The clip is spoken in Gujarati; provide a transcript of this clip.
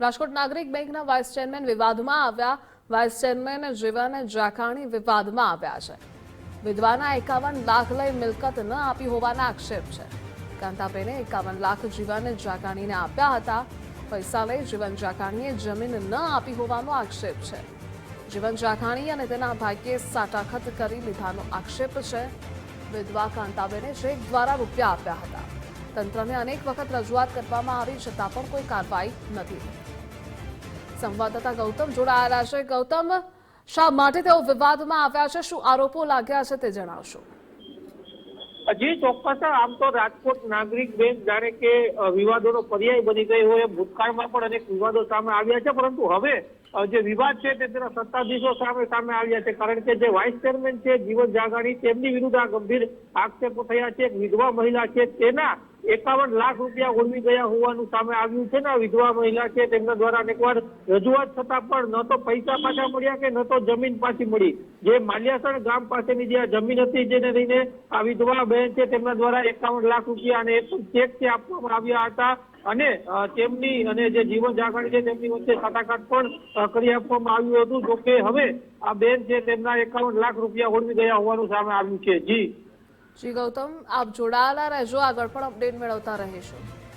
રાજકોટ નાગરિક બેંકના વાઇસ ચેરમેન વિવાદમાં આવ્યા. વાઇસ ચેરમેન જીવન જાખાણી વિવાદમાં આવ્યા છે. વિધવાના એકાવન લાખ લઈ મિલકત ન આપી હોવાના આક્ષેપ છે. કાંતાબેને એકાવન લાખ જીવન જાકાણીને આપ્યા હતા. પૈસા લઈ જીવન જાકાણીએ જમીન ન આપી હોવાનો આક્ષેપ છે. જીવન જાખાણી અને તેના ભાગ્યે સાટાખત કરી લીધાનો આક્ષેપ છે. વિધવા કાંતાબેને ચેક દ્વારા રૂપિયા આપ્યા હતા. તંત્રને અનેક વખત રજૂઆત કરવામાં આવી છતાં પણ કોઈ કાર્યવાહી નથી. સંવાદદાતા ગૌતમ જોડાયેલા છે. ગૌતમ, શા માટે તેઓ વિવાદમાં આવ્યા છે? શું આરોપો લાગ્યા છે તે જણાવશો. જી ચોક્કસ આમ તો રાજકોટ નાગરિક બેંક જાણે કે વિવાદોનો પર્યાય બની ગઈ હોય ભૂતકાળમાં પણ અનેક વિવાદો સામે આવ્યા છે. પરંતુ હવે જે વિવાદ છે તે તેના સત્તાધીશો સામે સામે આવ્યા છે. કારણ કે જે વાઇસ ચેરમેન છે, જીવન જાગાણી, તેમની વિરુદ્ધ આ ગંભીર આક્ષેપો થયા છે. એક વિધવા મહિલા છે, તેના એકાવન લાખ રૂપિયા ઓળવી ગયા હોવાનું સામે આવ્યું છે ને વિધવા મહિલા છે તેમના દ્વારા અનેકવાર રજૂઆત છતાં પણ ન તો પૈસા પાછા મળ્યા કે ન તો જમીન પાછી મળી. જે માલ્યાસણ ગામ પાસેની જે જમીન હતી જેને લઈને આ વિધવા બહેન છે તેમના દ્વારા એકાવન લાખ રૂપિયા અને એક ચેક છે આપવામાં આવ્યા હતા અને તેમની અને જે જીવન જાગરણ છે તેમની વચ્ચે સાટાકાટ પણ કરી આપવામાં આવ્યું હતું. જોકે હવે આ બેન છે તેમના એકાવન લાખ રૂપિયા ઓળવી ગયા હોવાનું સામે આવ્યું છે. જી. જી ગૌતમ આપ જોડાયેલા રહેજો. આગળ પણ અપડેટ મેળવતા રહીશું.